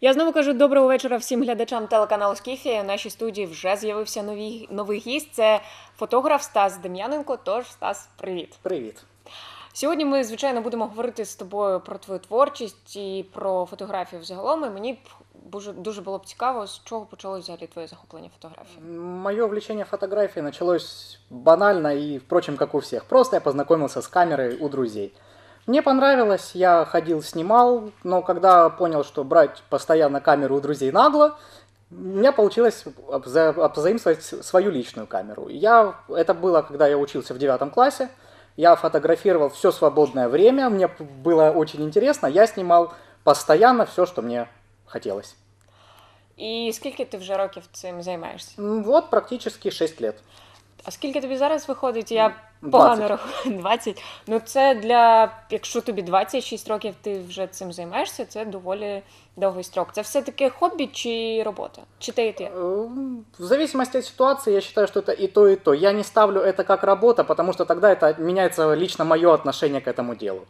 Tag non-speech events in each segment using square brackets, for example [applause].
Я знову кажу доброго вечора всім глядачам телеканалу Скіфія. У нашій студії вже з'явився новий, новий гість. Це фотограф Стас Дем'яненко. Тож, Стас, привіт. Привіт. Сьогодні ми, звичайно, будемо говорити з тобою про твою творчість і про фотографію взагалом. І мені б дуже, дуже було б цікаво, з чого почалось взагалі твоє захоплення фотографією. Мое увлечение фотографией началось банально и, впрочем, как у всех. Просто я познакомился с камерой у друзей. Мне понравилось, я ходил, снимал, но когда понял, что брать постоянно камеру у друзей нагло, у меня получилось обза- обзаимствовать свою личную камеру. Я, это было, когда я учился в девятом классе. Я фотографировал все свободное время, мне было очень интересно. Я снимал постоянно все, что мне хотелось. І скільки ти вже років цим займаєшся? М, Вот практически 6 лет. А скільки тобі зараз виходить? Я 20. погано рахую 20. [laughs] Ну це для якщо тобі 26 років, ти вже цим займаєшся, це доволі довгий строк. Це все таки хобі чи робота? Чи те і те? Эм, В зависимости от ситуации, я считаю, что это и то, и то. Я не ставлю это как работа, потому что тогда это меняется лично мое отношение к этому делу.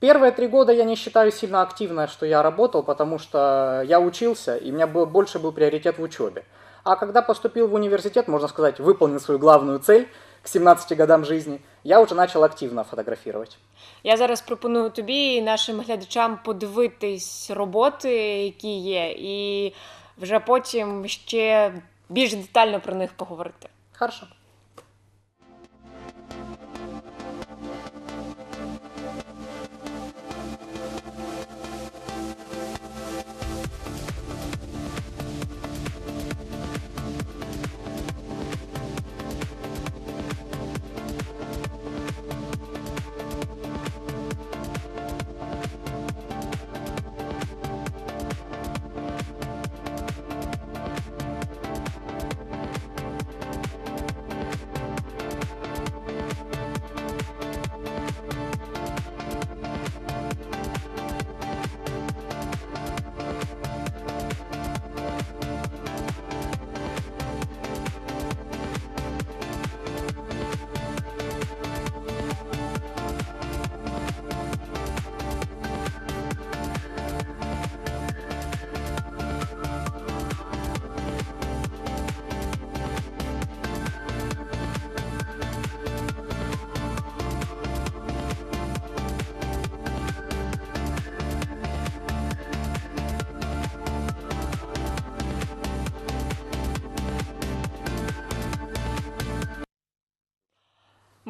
Первые три года я не считаю сильно активно, что я работал, потому что я учился, и у меня был, больше был приоритет в учебе. А когда поступил в университет, можно сказать, выполнил свою главную цель к 17 годам жизни, я уже начал активно фотографировать. Я зараз пропоную тобі і нашим глядачам подивитись роботи, які є, і вже потім ще більш детально про них поговорити. Хорошо.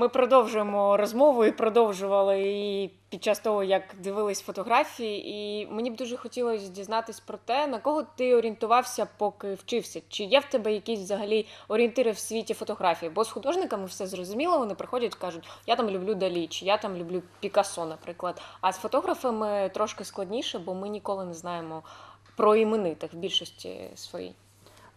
Ми продовжуємо розмову і продовжували її під час того, як дивились фотографії. І мені б дуже хотілося дізнатись про те, на кого ти орієнтувався, поки вчився. Чи є в тебе якісь взагалі орієнтири в світі фотографії? Бо з художниками все зрозуміло, вони приходять, кажуть, я там люблю Далі, чи я там люблю Пікассо, наприклад. А з фотографами трошки складніше, бо ми ніколи не знаємо про іменитих в більшості своїй.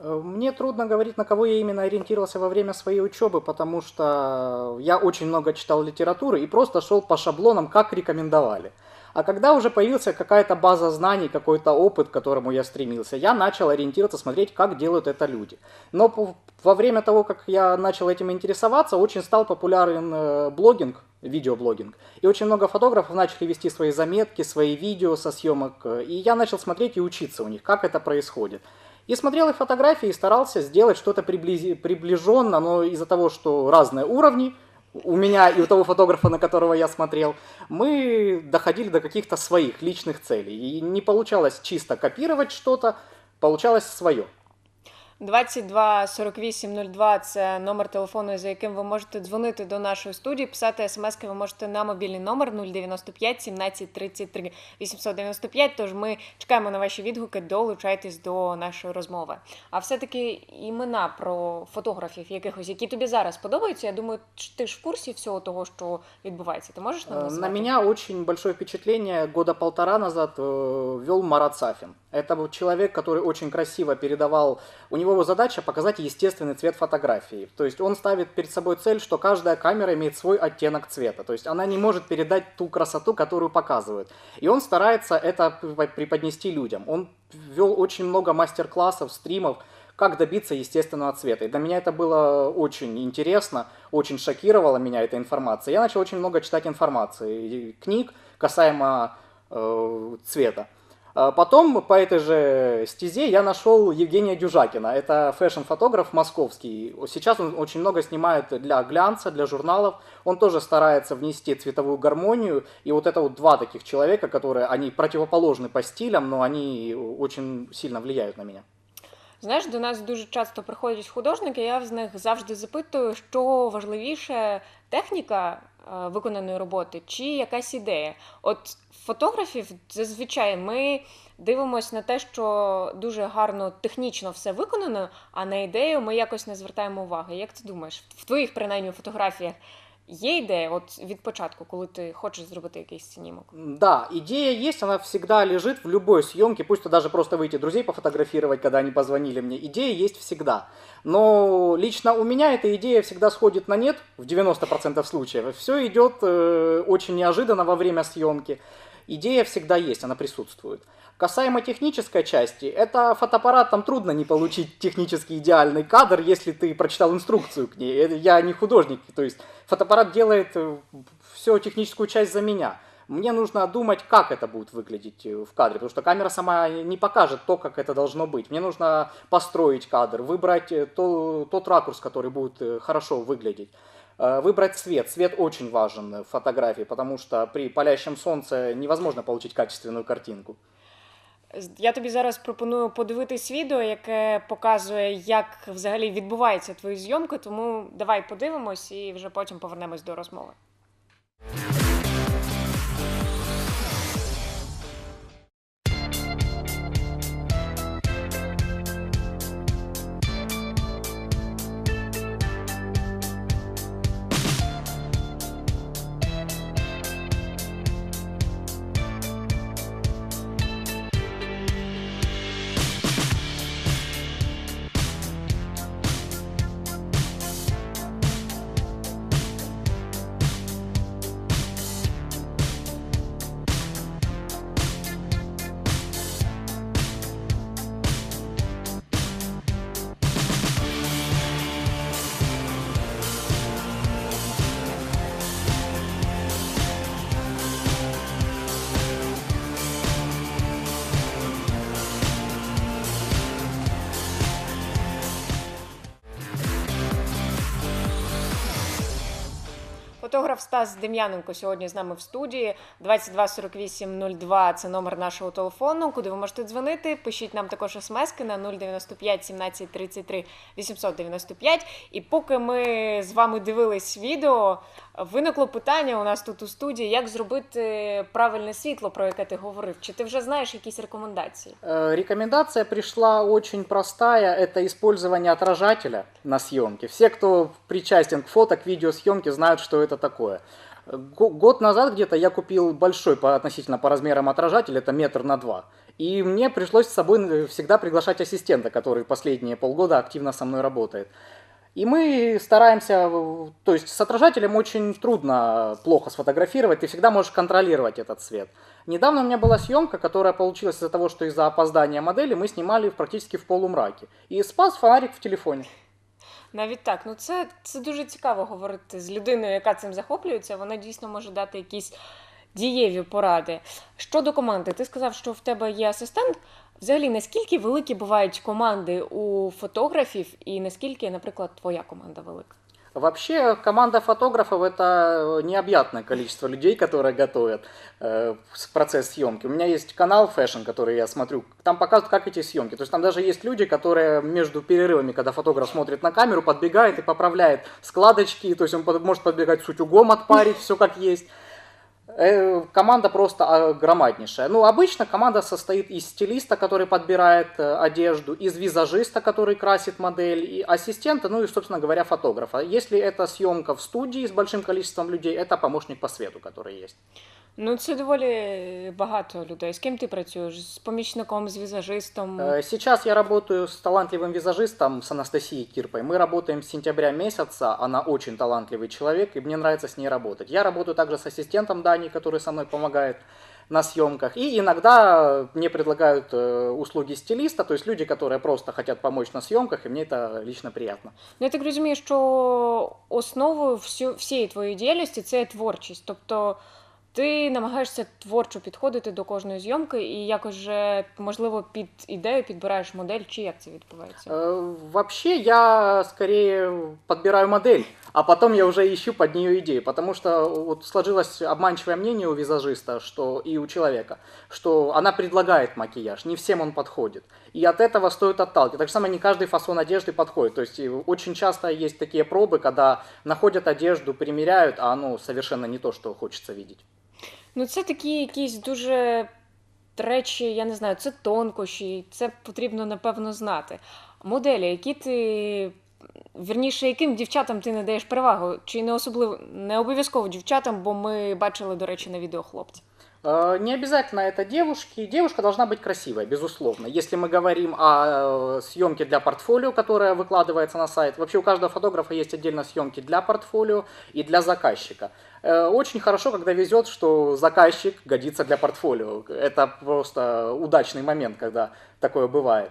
Мне трудно говорить, на кого я именно ориентировался во время своей учебы, потому что я очень много читал литературы и просто шел по шаблонам, как рекомендовали. А когда уже появился какая-то база знаний, какой-то опыт, к которому я стремился, я начал ориентироваться, смотреть, как делают это люди. Но во время того, как я начал этим интересоваться, очень стал популярен э, блогинг, видеоблогинг. И очень много фотографов начали вести свои заметки, свои видео со съемок. э, И я начал смотреть и учиться у них, как это происходит. И смотрел их фотографии и старался сделать что-то приблизи- приближенно, но из-за того, что разные уровни у меня и у того фотографа, на которого я смотрел, мы доходили до каких-то своих личных целей. И не получалось чисто копировать что-то, получалось свое. 22 48 02 – це номер телефону, за яким ви можете дзвонити до нашої студії. Писати смски ви можете на мобільний номер 095 17 33 895. Тож ми чекаємо на ваші відгуки. Долучайтесь до нашої розмови. А все-таки імена про фотографів якихось, які тобі зараз подобаються. Я думаю, ч- ти ж в курсі всього того, що відбувається. Ти можеш нам Э, На назвати? меня очень большое впечатление года полтора назад э, вел Марат Сафин. Это был человек, который очень красиво передавал. У него задача показать естественный цвет фотографии. То есть он ставит перед собой цель, что каждая камера имеет свой оттенок цвета. То есть она не может передать ту красоту, которую показывает. И он старается это препод- преподнести людям. Он вел очень много мастер-классов, стримов, как добиться естественного цвета. И для меня это было очень интересно, очень шокировала меня эта информация. Я начал очень много читать информации, книг касаемо э, цвета. А Потом по этой же стезе я нашел Евгения Дюжакина. Это фэшн-фотограф московский. Сейчас он очень много снимает для глянца, для журналов. Он тоже старается внести цветовую гармонию. И вот это вот два таких человека, которые, они противоположны по стилям, но они очень сильно влияют на меня. Знаєш, до нас дуже часто приходять художники, я з них завжди запитую, що важливіше техніка е, виконаної роботи чи якась ідея. От фотографів зазвичай ми дивимося на те, що дуже гарно технічно все виконано, а на ідею ми якось не звертаємо уваги. Як ти думаєш, в твоїх принаймні фотографіях є ідея от від початку, коли ти хочеш зробити якийсь знімок? Да, идея есть, она всегда лежит в любой съемке, пусть то даже просто выйти друзей пофотографировать, когда они позвонили мне. Идея есть всегда. Но лично у меня эта идея всегда сходит на нет в 90% случаев. Все идет э, очень неожиданно во время съемки. Идея всегда есть, она присутствует. Касаемо технической части, это фотоаппарат, там трудно не получить технически идеальный кадр, если ты прочитал инструкцию к ней. Это Я не художник, то есть фотоаппарат делает всю техническую часть за меня. Мне нужно думать, как это будет выглядеть э, в кадре, потому что камера сама не покажет то, как это должно быть. Мне нужно построить кадр, выбрать э, то, тот ракурс, который будет э, хорошо выглядеть. Э, Выбрать цвет. Цвет очень важен в фотографии, потому что при палящем солнце невозможно получить качественную картинку. Я тобі зараз пропоную подивитись відео, яке показує, як взагалі відбувається твої зйомки. Тому давай подивимось і вже потім повернемось до розмови. Фотограф Стас Дем'яненко сьогодні з нами в студії. 22 48 02 – це номер нашого телефону, куди ви можете дзвонити. Пишіть нам також смски на 095 17 33 895. І поки ми з вами дивились відео, виникло питання у нас тут у студії, як зробити правильне світло, про яке ти говорив. Чи ти вже знаєш якісь рекомендації? Э, Рекомендация пришла очень простая. Это использование отражателя на съемке. Все, кто причастен к фото, к видеосъемке, знают, что это такое. Го- Год назад где-то я купил большой по, относительно по размерам отражатель, это метр на два. И мне пришлось с собой э, всегда приглашать ассистента, который последние полгода активно со мной работает. И мы стараемся, то есть с отражателем очень трудно плохо сфотографировать, ты всегда можешь контролировать этот цвет. Недавно у меня была съемка, которая получилась из-за того, что из-за опоздания модели мы снимали практически в полумраке. И спас фонарик в телефоне. Навіть так, ну це, це дуже цікаво говорити з людиною, яка цим захоплюється. Вона дійсно може дати якісь дієві поради. Щодо команди, ти сказав, що в тебе є асистент. Взагалі, наскільки великі бувають команди у фотографів, і наскільки, наприклад, твоя команда велика? Вообще, команда фотографов – это необъятное количество людей, которые готовят э, процесс съемки. У меня есть канал Fashion, который я смотрю, там показывают, как эти съемки. То есть там даже есть люди, которые между перерывами, когда фотограф смотрит на камеру, подбегает и поправляет складочки, то есть он под- может подбегать с утюгом, отпарить все как есть. Э, Команда просто а, громаднейшая. Ну, обычно команда состоит из стилиста, который подбирает э, одежду, из визажиста, который красит модель, и ассистента, ну и, собственно говоря, фотографа. Если это съемка в студии с большим количеством людей, это помощник по свету, который есть. Ну, це доволі багато людей. З ким ти працюєш? З помічником, з візажистом? Э, Сейчас я работаю с талантливым визажистом, с Анастасией Кирпой. Мы работаем с сентября месяца, она очень талантливый человек, и мне нравится с ней работать. Я работаю также с ассистентом Даней, который со мной помогает на съемках. И иногда мне предлагают э, услуги стилиста, то есть люди, которые просто хотят помочь на съемках, и мне это лично приятно. Ну, я так розумію, що основою всю, всієї твоєї діяльності це творчість. Тобто Ти намагаєшся творчо підходити до кожної зйомки і якось же, можливо, під ідею підбираєш модель, чи як це відбувається? Э, Вообще я скорее подбираю модель, а потом я уже ищу под нее идеи, потому что вот сложилось обманчивое мнение у визажиста, что и у человека, что она предлагает макияж, не всем он подходит, и от этого стоит отталкиваться. Так же самое не каждый фасон одежды подходит, то есть и очень часто есть такие пробы, когда находят одежду, примеряют, а оно совершенно не то, что хочется видеть. Ну, це такі якісь дуже речі, я не знаю, це тонкощі, це потрібно напевно знати. Моделі, які ти. Вірніше, яким дівчатам ти не даєш перевагу? Чи не особливо не обов'язково дівчатам, бо ми бачили, до речі, на відео хлопця. Э, Не обязательно это девушки. Девушка должна быть красивой, безусловно. Если мы говорим о э, съемке для портфолио, которая выкладывается на сайт, вообще у каждого фотографа есть отдельно съемки для портфолио и для заказчика. Э, Очень хорошо, когда везет, что заказчик годится для портфолио. Это просто удачный момент, когда такое бывает.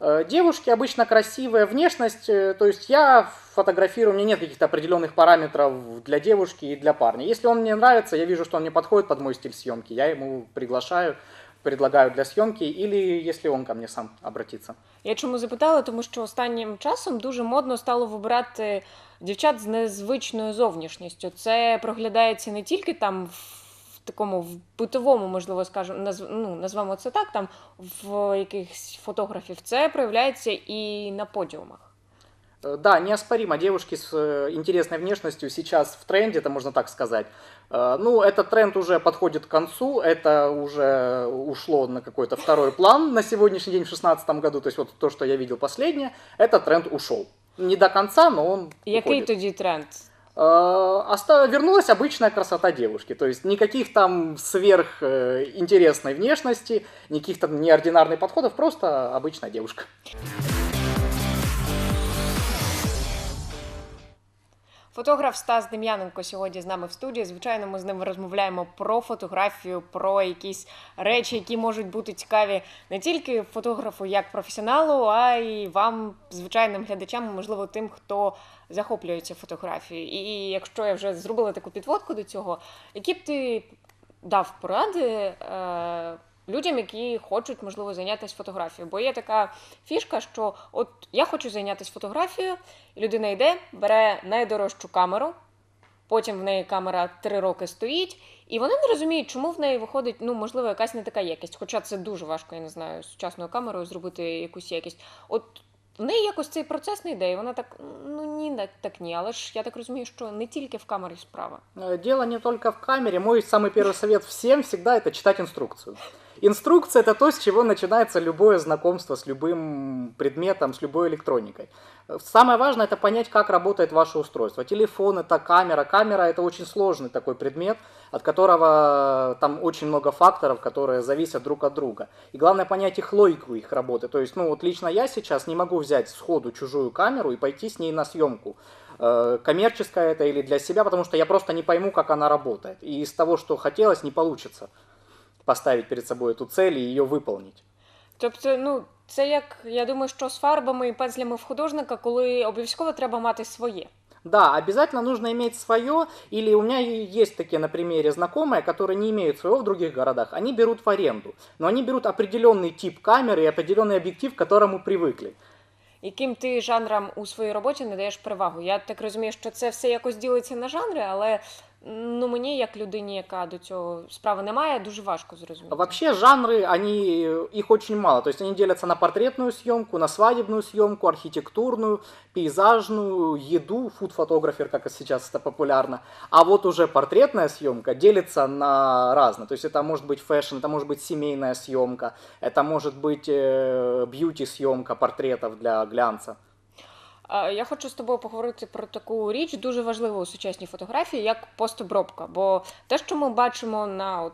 Э, Девушки обычно красивая внешность, э, то есть я фотографирую, у меня нет каких-то определенных параметров для девушки и для парня. Если он мне нравится, я вижу, что он мне подходит под мой стиль съемки, я ему приглашаю, предлагаю для съемки, или если он ко мне сам обратится. Я чому запитала? Тому що останнім часом дуже модно стало вибирати дівчат з незвичною зовнішністю. Це проглядається не тільки там в такому в битовому, можливо, скажемо, назв... ну, назвемо це так, там в якихось фотографів. Це проявляється і на подіумах. Э, Да, неоспоримо, девушки с э, интересной внешностью сейчас в тренде, это можно так сказать. Э, Ну, этот тренд уже подходит к концу, это уже ушло на какой-то второй план на сегодняшний день в 2016 году, то есть вот то, что я видел последнее, этот тренд ушел. Не до конца, но он Який уходит. тоді тренд? Э, оста- Вернулась обычная красота девушки, то есть никаких там сверх э, внешности, никаких там неординарных подходов, просто обычная девушка. Фотограф Стас Дем'яненко сьогодні з нами в студії. Звичайно, ми з ним розмовляємо про фотографію, про якісь речі, які можуть бути цікаві не тільки фотографу як професіоналу, а й вам, звичайним глядачам, можливо, тим, хто захоплюється фотографією. І якщо я вже зробила таку підводку до цього, які б ти дав поради е, людям, які хочуть, можливо, зайнятися фотографією? Бо є така фішка, що от я хочу зайнятися фотографією, і людина йде, бере найдорожчу камеру, потім в неї камера три роки стоїть, і вони не розуміють, чому в неї виходить, ну, можливо, якась не така якість. Хоча це дуже важко, я не знаю, з сучасною камерою зробити якусь якість. От в неї якось цей процес не йде, і вона так, ну ні, так, так ні. Але ж я так розумію, що не тільки в камері справа. Э, Дело не только в камере. Мой самый первый совет всем всегда это читать инструкцию. Инструкция это то, с чего начинается любое знакомство с любым предметом, с любой электроникой. Самое важное это понять, как работает ваше устройство. Телефон это камера. Камера это очень сложный такой предмет, от которого там очень много факторов, которые зависят друг от друга. И главное понять их логику их работы. То есть, ну вот лично я сейчас не могу взять сходу чужую камеру и пойти с ней на съемку э, коммерческая это или для себя, потому что я просто не пойму, как она работает. И из того, что хотелось, не получится поставить перед собой эту цель и ее выполнить. Тобто, ну, це як я думаю, що з фарбами і пензлями в художника, коли обов'язково треба мати своє. Да, обязательно нужно иметь свое, или у меня и есть такие на примере знакомые, которые не имеют своего в других городах, они берут в аренду, но они берут определенный тип камеры и определенный объектив, к которому привыкли. Яким ти жанрам у своїй роботі не даєш перевагу? Я так розумію, що це все якось ділиться на жанри, але ну мені, як людині, яка до цього справи не має, дуже важко зрозуміти. Вообще жанры, они, их очень мало. То есть они делятся на портретную съемку, на свадебную съемку, архитектурную, пейзажную, еду, фуд-фотографер, как сейчас это популярно. А вот уже портретная съемка делится на разные. То есть это может быть фэшн, это может быть семейная съемка, это может быть э, бьюти-съемка портретов для глянца. Я хочу з тобою поговорити про таку річ, дуже важливу у сучасній фотографії, як постобробка. Бо те, що ми бачимо на, от,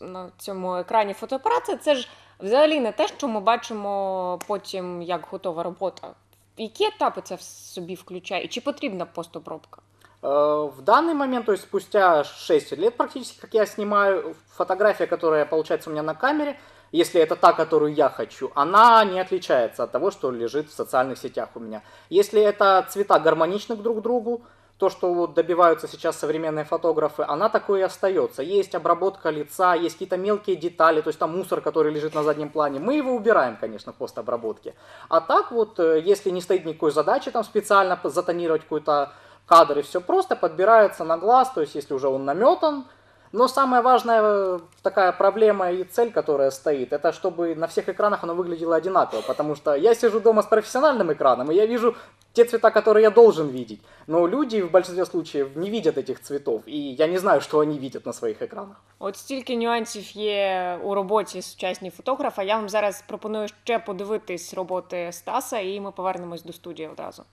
на цьому екрані фотоапарата, це ж взагалі не те, що ми бачимо потім як готова робота. Які етапи це в собі включає? І чи потрібна постобробка? Э, В данный момент, то есть спустя 6 лет практически, как я снимаю, фотография, которая получается у меня на камере, если это та, которую я хочу, она не отличается от того, что лежит в социальных сетях у меня. Если это цвета гармоничны друг к другу, то, что добиваются сейчас современные фотографы, она такое и остается. Есть обработка лица, есть какие-то мелкие детали, то есть там мусор, который лежит на заднем плане. Мы его убираем, конечно, в постобработке. А так вот, э, если не стоит никакой задачи там специально затонировать какой-то кадр и все просто подбирается на глаз, то есть если уже он наметан, но самая важная э, такая проблема и цель, которая стоит, это чтобы на всех экранах оно выглядело одинаково, потому что я сижу дома с профессиональным экраном, и я вижу те цвета, которые я должен видеть, но люди в большинстве случаев не видят этих цветов, и я не знаю, что они видят на своих екранах. От стільки нюансів є у роботі сучасні фотографа. Я вам зараз пропоную ще подивитись роботи Стаса, і ми повернемось до студії одразу.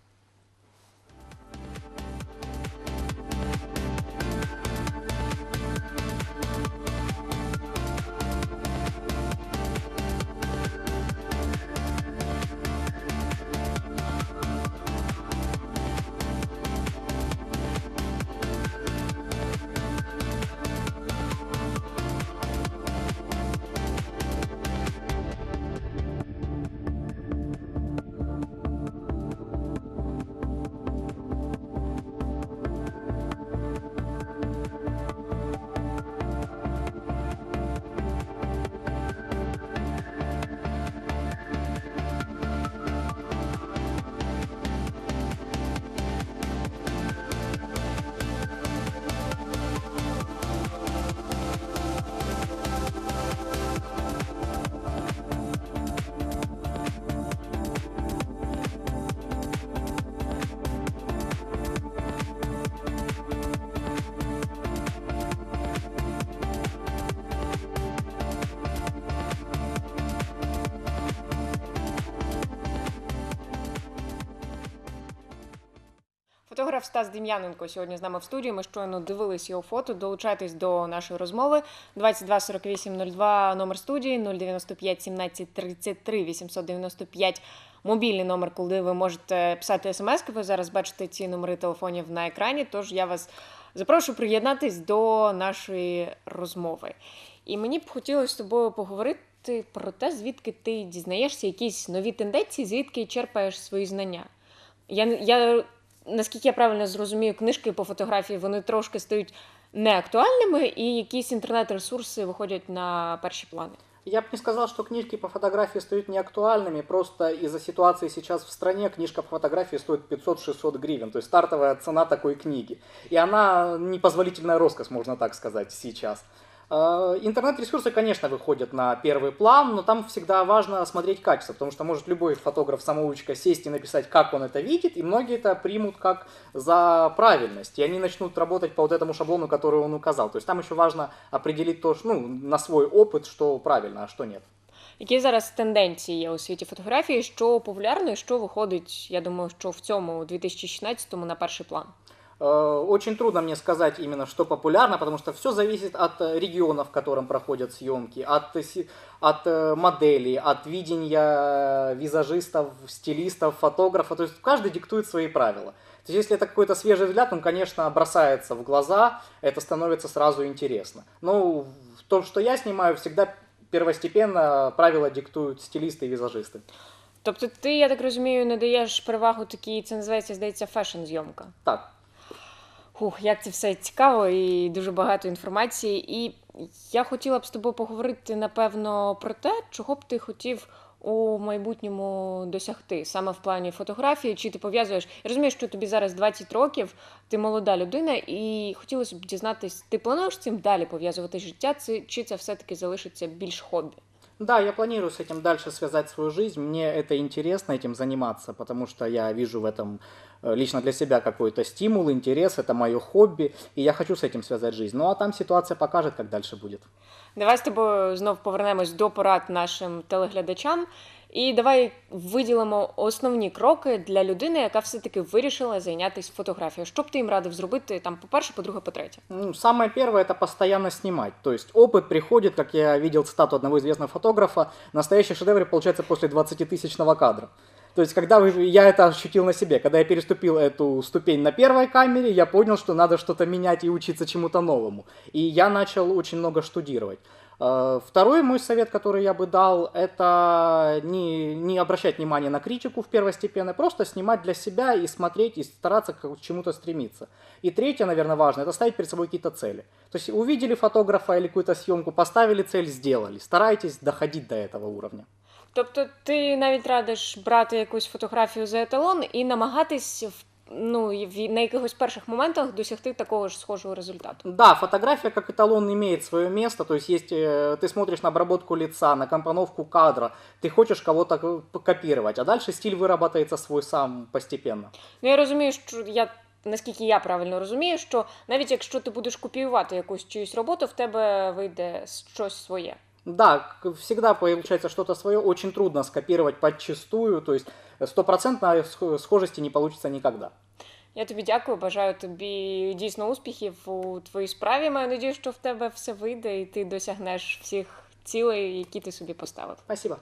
Фотограф Стас Дем'яненко сьогодні з нами в студії. Ми щойно дивились його фото. Долучайтесь до нашої розмови. 22 48 02 номер студії 095 17 33 895 мобільний номер, куди ви можете писати смс. Ви зараз бачите ці номери телефонів на екрані. Тож я вас запрошую приєднатись до нашої розмови. І мені б хотілося з тобою поговорити про те, звідки ти дізнаєшся якісь нові тенденції, звідки черпаєш свої знання. Я, я наскільки я правильно зрозумію, книжки по фотографії вони трошки стають неактуальними, і якісь інтернет-ресурси виходять на перші плани. Я бы не сказал, что книжки по фотографии стают неактуальными, просто из-за ситуации сейчас в стране книжка по фотографии стоит 500-600 гривен, то есть стартовая цена такой книги. И она непозволительная роскошь, можно так сказать, сейчас. Э, Интернет-ресурсы, конечно, выходят на первый план, но там всегда важно смотреть качество, потому что может любой фотограф-самоучка сесть и написать, как он это видит, и многие это примут как за правильность, и они начнут работать по вот этому шаблону, который он указал. То есть там еще важно определить то, что, ну, на свой опыт, что правильно, а что нет. Які зараз тенденції є у світі фотографії, що популярно і що виходить, я думаю, що в цьому 2016-му на перший план. Э, Очень трудно мне сказать именно, что популярно, потому что все зависит от э, региона, в котором проходят съемки, от, э, си- от э, моделей, от видения визажистов, стилистов, фотографа. То есть каждый диктует свои правила. То есть если это какой-то свежий взгляд, он, конечно, бросается в глаза, это становится сразу интересно. Но в том, что я снимаю, всегда первостепенно правила диктуют стилисты и визажисты. Тобто, ти, я так розумію, не даєш перевагу такій, це називається, здається, фешн-зйомка. Так, Хух, як це все цікаво і дуже багато інформації. І я хотіла б з тобою поговорити, напевно, про те, чого б ти хотів у майбутньому досягти, саме в плані фотографії, чи ти пов'язуєш. Я розумію, що тобі зараз 20 років, ти молода людина, і хотілося б дізнатись, ти плануєш цим далі пов'язувати життя, це- чи це все-таки залишиться більш хобі? Да, я планирую с этим дальше связать свою жизнь. Мне это интересно этим заниматься, потому что я вижу в этом э, лично для себя какой-то стимул, интерес, это мое хобби, и я хочу с этим связать жизнь. Ну а там ситуация покажет, как дальше будет. Давай з тобою знов повернемось до порад нашим телеглядачам. І давай виділимо основні кроки для людини, яка все-таки вирішила зайнятися фотографією. Що б ти їм радив зробити там, по-перше, по-друге, по-третє? Ну, самое первое это постоянно снимать. То есть опыт приходит, как я видел цитату одного известного фотографа, настоящий шедевр получается после 20-тысячного кадра. То есть, когда я это ощутил на себе, когда я переступил эту ступень на первой камере, я понял, что надо что-то менять и учиться чему-то новому. И я начал очень много штудировать. Э, Второй мой совет, который я бы дал, это не, не обращать внимания на критику в первостепенно, просто снимать для себя и смотреть, и стараться к чему-то стремиться. И третье, наверное, важно, это ставить перед собой какие-то цели. То есть увидели фотографа или какую-то съемку, поставили цель, сделали. Старайтесь доходить до этого уровня. Тобто, ти навіть радиш брати якусь фотографію за еталон і намагатись в ну і в- на якихось перших моментах досягти такого ж схожого результату. Да, фотография как эталон имеет свое место, то есть есть, э, ты смотришь на обработку лица, на компоновку кадра, ты хочешь кого-то к- копировать, а дальше стиль выработается свой сам постепенно. Ну я розумію, що я наскільки я правильно розумію, що навіть якщо ти будеш копіювати якусь чиюсь роботу, в тебе вийде щось своє. Да, к- всегда получается что-то свое, очень трудно скопировать подчистую, то есть стопроцентной сх- схожести не получится никогда. Я тобі дякую, бажаю тобі дійсно успіхів у твоїй справі. Маю надію, що в тебе все вийде і ти досягнеш всіх цілей, які ти собі поставив. Спасибо.